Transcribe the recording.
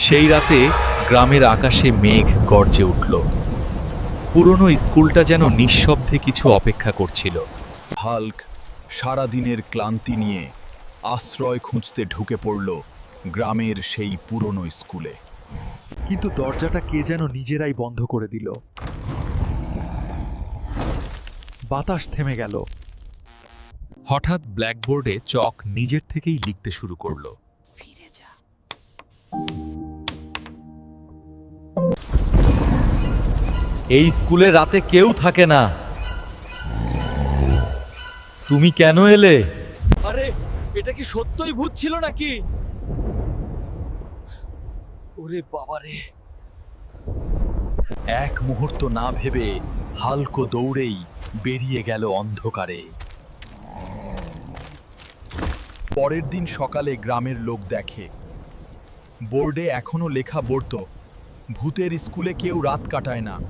সেই রাতে গ্রামের আকাশে মেঘ গর্জে উঠল। পুরনো স্কুলটা যেন নিঃশব্দে কিছু অপেক্ষা করছিল। হাল্ক সারাদিনের ক্লান্তি নিয়ে আশ্রয় খুঁজতে ঢুকে পড়ল গ্রামের সেই পুরনো স্কুলে। কিন্তু দরজাটা কে যেন নিজেরাই বন্ধ করে দিল। বাতাস থেমে গেল। হঠাৎ ব্ল্যাকবোর্ডে চক নিজের থেকেই লিখতে শুরু করল। এই স্কুলে রাতে কেউ থাকে না। তুমি কেন এলে? আরে এটা কি সত্যই ভূত ছিল নাকি? ওরে বাবারে। এক মুহূর্ত না ভেবে হালকো দৌড়েই বেরিয়ে গেল অন্ধকারে। পরের দিন সকালে গ্রামের লোক দেখে। বোর্ডে এখনও লেখা পড়ত ভূতের স্কুলে কেউ রাত কাটায় না।